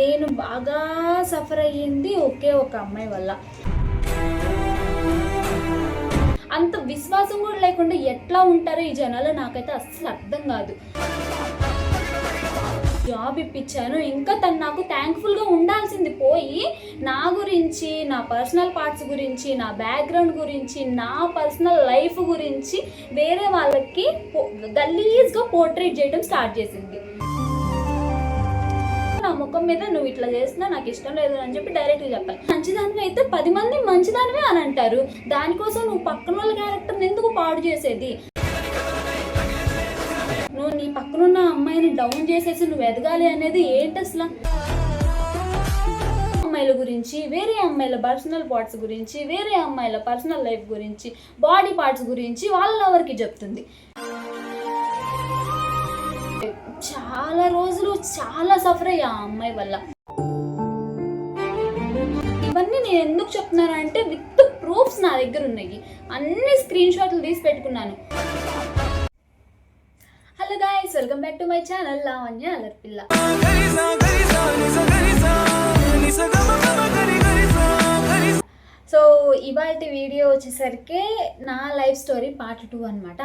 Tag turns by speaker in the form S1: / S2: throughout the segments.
S1: నేను బాగా సఫర్ అయ్యింది ఒకే ఒక అమ్మాయి వల్ల. అంత విశ్వాసం కూడా లేకుండా ఎట్లా ఉంటారో ఈ జనాలు నాకైతే అస్సలు అర్థం కాదు. జాబ్ ఇప్పించాను ఇంకా తను నాకు థ్యాంక్ఫుల్గా ఉండాల్సింది పోయి నా గురించి నా పర్సనల్ పార్ట్స్ గురించి నా బ్యాక్గ్రౌండ్ గురించి నా పర్సనల్ లైఫ్ గురించి వేరే వాళ్ళకి గలీజ్గా పోర్ట్రేట్ చేయడం స్టార్ట్ చేసింది. ముఖం మీద నువ్వు ఇట్లా చేసినా నాకు ఇష్టం లేదు అని చెప్పి డైరెక్ట్గా చెప్పాలి. మంచిదానివి అయితే పది మంది మంచిదానివే అని అంటారు. దానికోసం నువ్వు పక్కన వాళ్ళ క్యారెక్టర్ని ఎందుకు పాడు చేసేది? నువ్వు నీ పక్కనున్న అమ్మాయిని డౌన్ చేసేసి నువ్వు ఎదగాలి అనేది ఏంటి అసలు? అమ్మాయిల గురించి వేరే అమ్మాయిల పర్సనల్ పార్ట్స్ గురించి వేరే అమ్మాయిల పర్సనల్ లైఫ్ గురించి బాడీ పార్ట్స్ గురించి వాళ్ళ ఎవరికి చెప్తుంది? చాలా రోజులు చాలా సఫర్ అయ్యా ఆ అమ్మాయి వల్ల. ఇవన్నీ నేను ఎందుకు చెప్తున్నానంటే విత్ ప్రూఫ్స్ నా దగ్గర ఉన్నాయి. అన్ని స్క్రీన్ షాట్లు తీసి పెట్టుకున్నాను. Hello guys welcome back to my channel Lavanya అలర్పిల్ల
S2: గరిసా
S1: సో ఇవాళ వీడియో వచ్చేసరికి నా లైఫ్ స్టోరీ పార్ట్ టూ అనమాట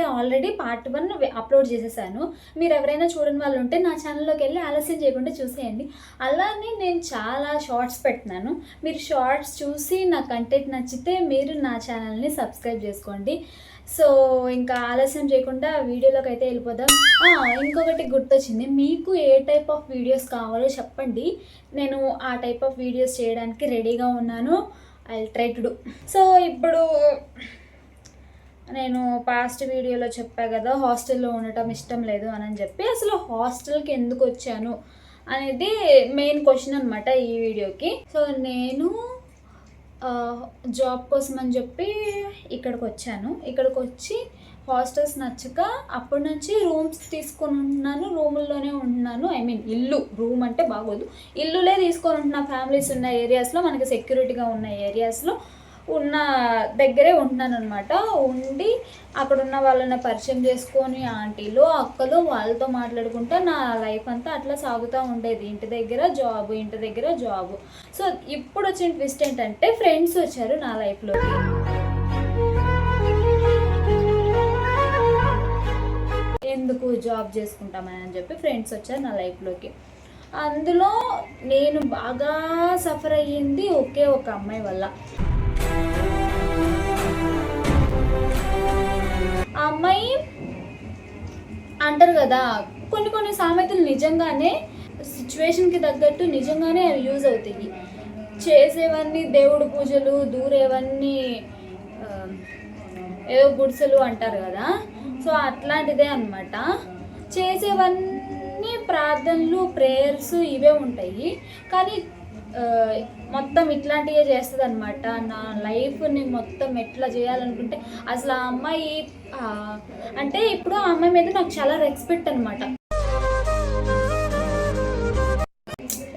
S1: అంటే ఆల్రెడీ పార్ట్ వన్ అప్లోడ్ చేసేసాను. మీరు ఎవరైనా చూడని వాళ్ళు ఉంటే నా ఛానల్లోకి వెళ్ళి ఆలస్యం చేయకుండా చూసేయండి. అలానే నేను చాలా షార్ట్స్ పెట్టినాను మీరు షార్ట్స్ చూసి నా కంటెంట్ నచ్చితే మీరు నా ఛానల్ని సబ్స్క్రైబ్ చేసుకోండి. సో ఇంకా ఆలస్యం చేయకుండా వీడియోలోకి అయితే వెళ్ళిపోదాం. ఇంకొకటి గుర్తొచ్చింది. మీకు ఏ టైప్ ఆఫ్ వీడియోస్ కావాలో చెప్పండి. నేను ఆ టైప్ ఆఫ్ వీడియోస్ చేయడానికి రెడీగా ఉన్నాను. I try to do so ఇప్పుడు నేను పాస్ట్ వీడియోలో చెప్పా కదా హాస్టల్లో ఉండటం ఇష్టం లేదు అని చెప్పి అసలు హాస్టల్కి ఎందుకు వచ్చాను అనేది మెయిన్ క్వశ్చన్ అనమాట ఈ వీడియోకి. సో నేను జాబ్ కోసం అని చెప్పి ఇక్కడికి వచ్చాను. ఇక్కడికి వచ్చి హాస్టల్స్ నచ్చక అప్పటి నుంచి రూమ్స్ తీసుకొని ఉంటున్నాను రూముల్లోనే ఉంటున్నాను ఐ మీన్ ఇల్లు రూమ్ అంటే బాగోదు. ఇల్లులే తీసుకొని ఉంటున్నా ఫ్యామిలీస్ ఉన్న ఏరియాస్లో మనకి సెక్యూరిటీగా ఉన్న ఏరియాస్లో ఉన్న దగ్గరే ఉంటున్నాను అనమాట ఉండి అక్కడ ఉన్న వాళ్ళని పరిచయం చేసుకొని ఆంటీలు అక్కలు వాళ్ళతో మాట్లాడుకుంటా నా లైఫ్ అంతా అట్లా సాగుతూ ఉండేది. ఇంటి దగ్గర జాబ్ ఇంటి దగ్గర జాబ్. సో ఇప్పుడు వచ్చిన ట్విస్ట్ ఏంటంటే ఫ్రెండ్స్ వచ్చారు నా లైఫ్లోకి ఎందుకు జాబ్ చేసుకుంటామని అని చెప్పి ఫ్రెండ్స్ వచ్చారు నా లైఫ్లోకి. అందులో నేను బాగా సఫర్ అయ్యింది ఒకే ఒక అమ్మాయి వల్ల. అంటారు కదా కొన్ని కొన్ని సామెతలు నిజంగానే సిచ్యువేషన్కి తగ్గట్టు నిజంగానే అవి యూజ్ అవుతాయి. చేసేవన్నీ దేవుడు పూజలు దూరేవన్నీ ఏవో ఏదో గుడిసెలు అంటారు కదా సో అట్లాంటిదే అనమాట చేసేవన్నీ ప్రార్థనలు ప్రేయర్స్ ఇవే ఉంటాయి. కానీ మొత్తం ఇట్లాంటివే చేస్తుంది అనమాట నా లైఫ్ని మొత్తం ఎట్లా చేయాలనుకుంటే అసలు ఆ అమ్మాయి అంటే ఇప్పుడు ఆ అమ్మాయి మీద నాకు చాలా రెస్పెక్ట్ అనమాట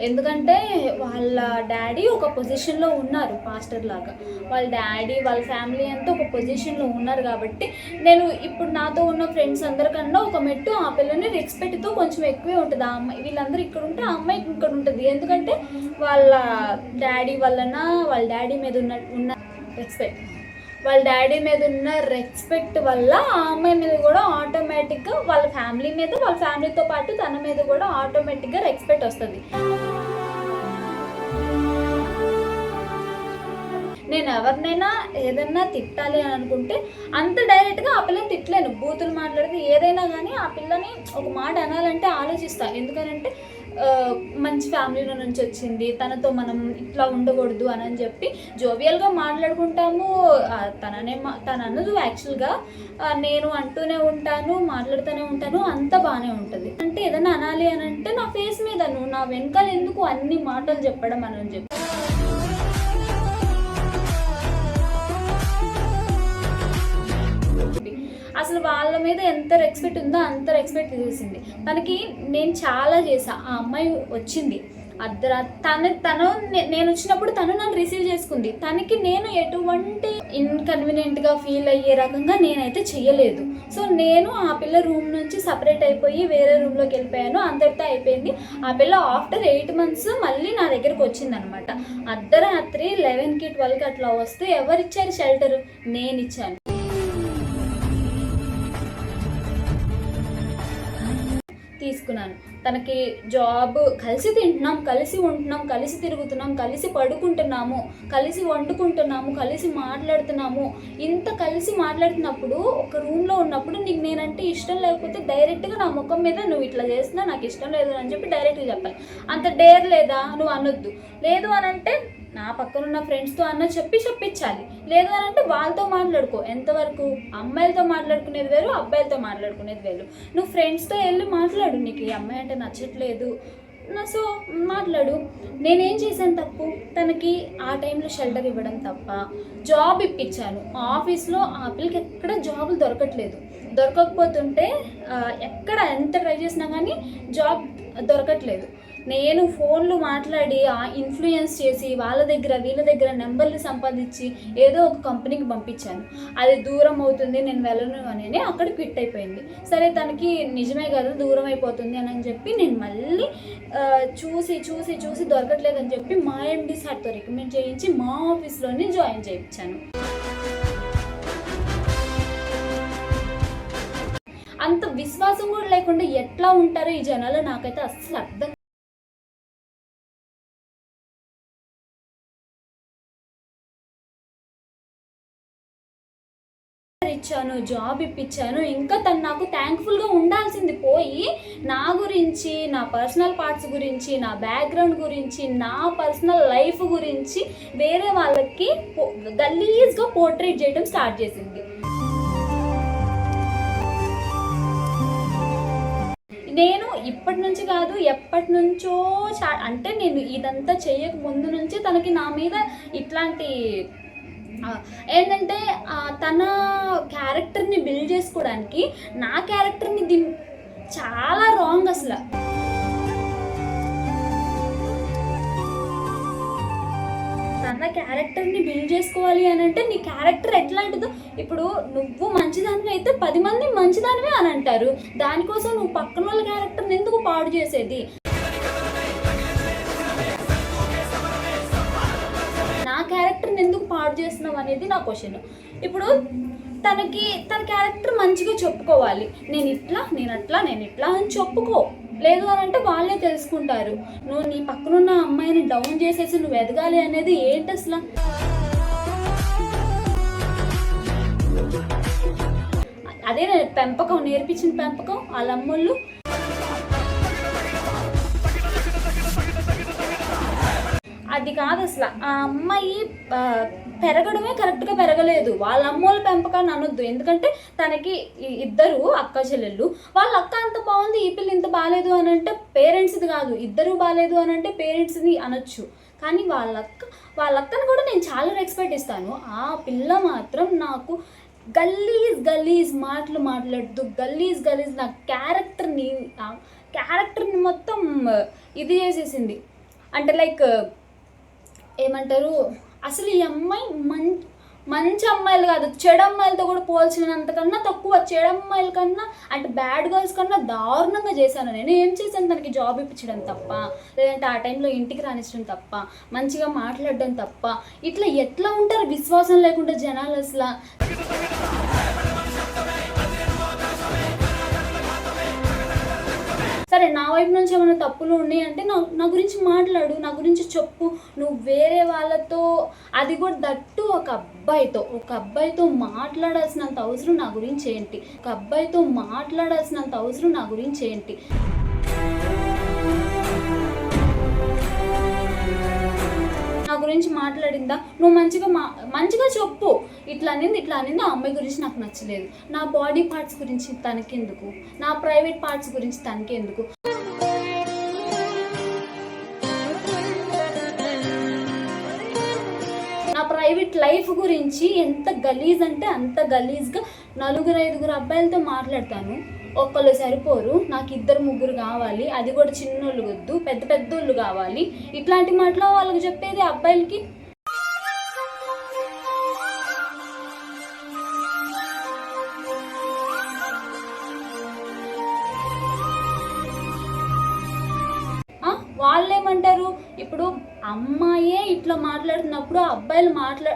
S1: ఎందుకంటే వాళ్ళ డాడీ ఒక పొజిషన్లో ఉన్నారు పాస్టర్ లాగా. వాళ్ళ డాడీ వాళ్ళ ఫ్యామిలీ అంతా ఒక పొజిషన్లో ఉన్నారు కాబట్టి నేను ఇప్పుడు నాతో ఉన్న ఫ్రెండ్స్ అందరికన్నా ఒక మెట్టు ఆ పిల్లని రెస్పెక్ట్తో కొంచెం ఎక్కువే ఉంటుంది. ఆ అమ్మాయి వీళ్ళందరూ ఇక్కడ ఉంటే ఆ అమ్మాయి ఇక్కడ ఉంటుంది. ఎందుకంటే వాళ్ళ డాడీ వలన వాళ్ళ డాడీ మీద ఉన్న ఉన్న రెస్పెక్ట్ వాళ్ళ డాడీ మీద ఉన్న రెస్పెక్ట్ వల్ల ఆ అమ్మాయి మీద కూడా ఆటోమేటిక్గా వాళ్ళ ఫ్యామిలీ మీద వాళ్ళ ఫ్యామిలీతో పాటు తన మీద కూడా ఆటోమేటిక్గా రెస్పెక్ట్ వస్తుంది. నేను ఎవరినైనా ఏదైనా తిట్టాలి అని అనుకుంటే అంత డైరెక్ట్గా ఆ పిల్లని తిట్టలేను. బూతులు మాట్లాడితే ఏదైనా కానీ ఆ పిల్లని ఒక మాట అనాలంటే ఆలోచిస్తా. ఎందుకనంటే మంచి ఫ్యామిలీలో నుంచి వచ్చింది తనతో మనం ఇట్లా ఉండకూడదు అని అని చెప్పి జోవియల్గా మాట్లాడుకుంటాము. తననే మా తన అన్నదు యాక్చువల్గా నేను అంటూనే ఉంటాను మాట్లాడుతూనే ఉంటాను అంత బాగానే ఉంటుంది. అంటే ఏదైనా అనాలి అని అంటే నా ఫేస్ మీద నువ్వు నా వెనకాల ఎందుకు అన్ని మాటలు చెప్పడం అని చెప్పి. అసలు వాళ్ళ మీద ఎంత రెస్పెక్ట్ ఉందో అంత రెస్పెక్ట్ చేసింది తనకి నేను చాలా చేసా ఆ అమ్మాయి వచ్చింది. అర్ధరా తన తను నేను వచ్చినప్పుడు తను నన్ను రిసీవ్ చేసుకుంది. తనకి నేను ఎటువంటి ఇన్కన్వీనియంట్గా ఫీల్ అయ్యే రకంగా నేనైతే చేయలేదు సో నేను ఆ పిల్ల రూమ్ నుంచి సపరేట్ అయిపోయి వేరే రూమ్లోకి వెళ్ళిపోయాను. అందరితో అయిపోయింది. ఆ పిల్ల ఆఫ్టర్ ఎయిట్ మంత్స్ మళ్ళీ నా దగ్గరకు వచ్చింది అనమాట అర్ధరాత్రి లెవెన్కి ట్వెల్వ్కి అట్లా వస్తే ఎవరిచ్చారు షెల్టర్ నేను ఇచ్చాను తీసుకున్నాను. తనకి జాబ్ కలిసి తింటున్నాం కలిసి ఉంటున్నాం కలిసి తిరుగుతున్నాం కలిసి పడుకుంటున్నాము కలిసి వండుకుంటున్నాము కలిసి మాట్లాడుతున్నాము. ఇంత కలిసి మాట్లాడుతున్నప్పుడు ఒక రూమ్లో ఉన్నప్పుడు నీకు నేనంటే ఇష్టం లేకపోతే డైరెక్ట్గా నా ముఖం మీద నువ్వు ఇట్లా చేస్తున్నా నాకు ఇష్టం లేదు అని చెప్పి డైరెక్ట్గా చెప్పాలి. అంత డేర్ లేదా? నువ్వు అనొద్దు. లేదు అని అంటే నా పక్కన ఉన్న ఫ్రెండ్స్తో అన్న చెప్పి చెప్పించాలి. లేదు అని అంటే వాళ్ళతో మాట్లాడుకో. ఎంతవరకు? అమ్మాయిలతో మాట్లాడుకునేది వేరు అబ్బాయిలతో మాట్లాడుకునేది వేరు. నువ్వు ఫ్రెండ్స్తో వెళ్ళి మాట్లాడు. నీకు ఈ అమ్మాయి అంటే నచ్చట్లేదు. నా సో మాట్లాడు. నేనేం చేశాను తప్పు? తనకి ఆ టైంలో షెల్టర్ ఇవ్వడం తప్ప. జాబ్ ఇప్పించాను. ఆఫీస్లో ఆ పిల్లకి ఎక్కడ జాబులు దొరకట్లేదు. దొరకకపోతుంటే ఎక్కడ ఎంత ట్రై చేసినా కానీ జాబ్ దొరకట్లేదు. నేను ఫోన్లు మాట్లాడి ఆ ఇన్ఫ్లుయెన్స్ చేసి వాళ్ళ దగ్గర వీళ్ళ దగ్గర నెంబర్లు సంపాదించి ఏదో ఒక కంపెనీకి పంపించాను. అది దూరం అవుతుంది నేను వెళ్ళను అని అక్కడ క్విట్ అయిపోయింది. సరే తనకి నిజమే కదా దూరం అయిపోతుంది అని చెప్పి నేను మళ్ళీ చూసి చూసి చూసి దొరకట్లేదని చెప్పి మా ఎండి సార్తో రికమెండ్ చేయించి మా ఆఫీస్లోనే జాయిన్ చేయించాను. అంత విశ్వాసం కూడా లేకుండా ఎట్లా ఉంటారో ఈ జనాలు నాకైతే అస్సలు అర్థం ఇచ్చాను జాబ్ ఇప్పించాను. ఇంకా తను నాకు థ్యాంక్ఫుల్గా ఉండాల్సింది పోయి నా గురించి నా పర్సనల్ పార్ట్స్ గురించి నా బ్యాక్గ్రౌండ్ గురించి నా పర్సనల్ లైఫ్ గురించి వేరే వాళ్ళకి పో- గలీజ్గా పోర్ట్రేట్ చేయడం స్టార్ట్ చేసింది. నేను ఇప్పటి నుంచి కాదు ఎప్పటి నుంచో చా అంటే నేను ఇదంతా చేయక ముందు నుంచే తనకి నా మీద ఇట్లాంటి ఏంటంటే తన క్యారెక్టర్ని బిల్డ్ చేసుకోవడానికి నా క్యారెక్టర్ని దీని చాలా రాంగ్ అసలు. తన క్యారెక్టర్ని బిల్డ్ చేసుకోవాలి అని అంటే నీ క్యారెక్టర్ ఎట్లాంటిదో ఇప్పుడు నువ్వు మంచిదానివి అయితే పది మంది మంచిదానివే అని అంటారు. దానికోసం నువ్వు పక్కన వాళ్ళ క్యారెక్టర్ని ఎందుకు పాడు చేసేది? హార్డ్ చేస్తున్నావు అనేది నా క్వశ్చన్ ఇప్పుడు తనకి తన క్యారెక్టర్ మంచిగా చెప్పుకోవాలి. నేను ఇట్లా నేను అట్లా నేను ఇట్లా అని చెప్పుకో. లేదు అని అంటే వాళ్ళే తెలుసుకుంటారు. నువ్వు నీ పక్కనున్న అమ్మాయిని డౌన్ చేసేసి నువ్వు ఎదగాలి అనేది ఏంటి అసలు? అదే పెంపకం నేర్పించిన పెంపకం వాళ్ళ అమ్మోళ్ళు అది కాదు అసలు. ఆ అమ్మాయి పెరగడమే కరెక్ట్గా పెరగలేదు. వాళ్ళ అమ్మోళ్ళ పెంపకాన్ని అనొద్దు. ఎందుకంటే తనకి ఇద్దరు అక్క చెల్లెళ్ళు. వాళ్ళ అక్క అంత బాగుంది ఈ పిల్ల ఇంత బాగాలేదు అని అంటే పేరెంట్స్ది కాదు. ఇద్దరు బాగాలేదు అని అంటే పేరెంట్స్ని అనొచ్చు. కానీ వాళ్ళ అక్క వాళ్ళ అక్కను కూడా నేను చాలా రెస్పెక్ట్ ఇస్తాను. ఆ పిల్ల మాత్రం నాకు గల్లీజ్ గలీజ్ మాటలు మాట్లాడుతూ గల్లీజ్ గలీజ్ నా క్యారెక్టర్ని క్యారెక్టర్ని మొత్తం ఇది చేసేసింది. అంటే లైక్ ఏమంటారు? అసలు ఈ అమ్మాయి మం మంచి అమ్మాయిలు కాదు. చెడు అమ్మాయిలతో కూడా పోల్చినంతకన్నా తక్కువ చెడు అమ్మాయిల కన్నా అంటే బ్యాడ్ గర్ల్స్ కన్నా దారుణంగా చేశాను నేను. ఏం చేశాను? తనకి జాబ్ ఇప్పించడం తప్ప లేదంటే ఆ టైంలో ఇంటికి రానిచ్చడం తప్ప మంచిగా మాట్లాడడం తప్ప ఇట్లా ఎట్లా ఉంటారు? విశ్వాసం లేకుండా జనాలు అసలు. సరే నా వైపు నుంచి ఏమైనా తప్పులు ఉన్నాయి అంటే నా నా గురించి మాట్లాడు నా గురించి చెప్పు. నువ్వు వేరే వాళ్ళతో అది కూడా దట్టు ఒక అబ్బాయితో. ఒక అబ్బాయితో మాట్లాడాల్సినంత అవసరం నా గురించి ఏంటి? ఒక అబ్బాయితో మాట్లాడాల్సినంత అవసరం నా గురించి ఏంటి? గురించి మాట్లాడిందా? నువ్వు మంచిగా మా మంచిగా చెప్పు. ఇట్లా అనింది ఇట్లా అనింది. ఆ అమ్మాయి గురించి నాకు నచ్చలేదు. నా బాడీ పార్ట్స్ గురించి తనకెందుకు? నా ప్రైవేట్ పార్ట్స్ గురించి తనకెందుకు? నా ప్రైవేట్ లైఫ్ గురించి ఎంత గలీజ్ అంటే అంత గలీజ్గా నలుగురు ఐదుగురు అబ్బాయిలతో మాట్లాడతాను. ఒక్కళ్ళు సరిపోరు. నాకు ఇద్దరు ముగ్గురు కావాలి. అది కూడా చిన్నోళ్ళు వద్దు. పెద్ద పెద్దోళ్ళు కావాలి. ఇట్లాంటి మాటలు వాళ్ళకి చెప్పేది అబ్బాయిలకి. వాళ్ళేమంటారు? ఇప్పుడు అమ్మాయే ఇట్లా మాట్లాడుతున్నప్పుడు అబ్బాయిలు మాట్లా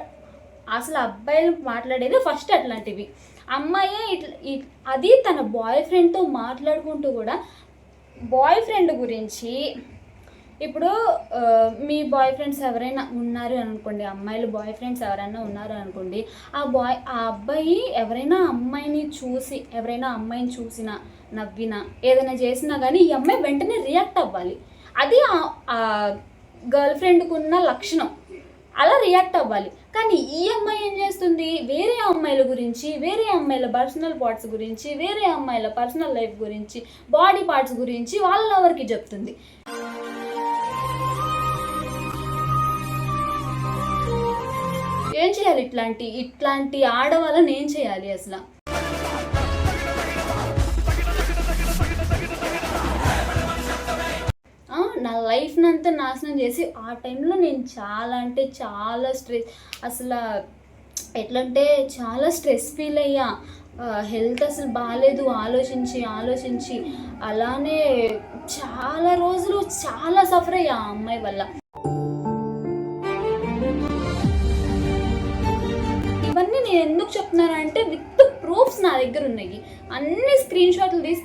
S1: అసలు అబ్బాయిలు మాట్లాడేది ఫస్ట్ అట్లాంటివి. అమ్మాయే ఇట్లా ఇ- అది తన బాయ్ ఫ్రెండ్తో మాట్లాడుకుంటూ కూడా బాయ్ ఫ్రెండ్ గురించి ఇప్పుడు మీ బాయ్ ఫ్రెండ్స్ ఎవరైనా ఉన్నారు అనుకోండి అమ్మాయిలు బాయ్ ఫ్రెండ్స్ ఎవరైనా ఉన్నారు అనుకోండి ఆ బాయ్ ఆ అబ్బాయి ఎవరైనా అమ్మాయిని చూసి ఎవరైనా అమ్మాయిని చూసినా నవ్వినా ఏదైనా చేసినా కానీ ఈ అమ్మాయి వెంటనే రియాక్ట్ అవ్వాలి. అది ఆ- గర్ల్ ఫ్రెండ్కున్న లక్షణం. అలా రియాక్ట్ అవ్వాలి. కానీ ఈ అమ్మాయి ఏం చేస్తుంది? వేరే అమ్మాయిల గురించి వేరే అమ్మాయిల పర్సనల్ పార్ట్స్ గురించి వేరే అమ్మాయిల పర్సనల్ లైఫ్ గురించి బాడీ పార్ట్స్ గురించి వాళ్ళ లవర్కి చెప్తుంది? ఏం చేయాలి ఇట్లాంటి? ఇట్లాంటి ఆడవాళ్ళని ఏం చేయాలి అసలు? అంతా నాశనం చేసి ఆ టైంలో నేను చాలా అంటే చాలా స్ట్రెస్ అసలు ఎట్లంటే చాలా స్ట్రెస్ ఫీల్ అయ్యా. హెల్త్ అసలు బాగాలేదు ఆలోచించి ఆలోచించి. అలానే చాలా రోజులు చాలా సఫర్ అయ్యా ఆ అమ్మాయి వల్ల. ఇవన్నీ నేను ఎందుకు చెప్తున్నానంటే విత్ ప్రూఫ్స్ నా దగ్గర ఉన్నాయి. అన్ని స్క్రీన్ షాట్లు తీసి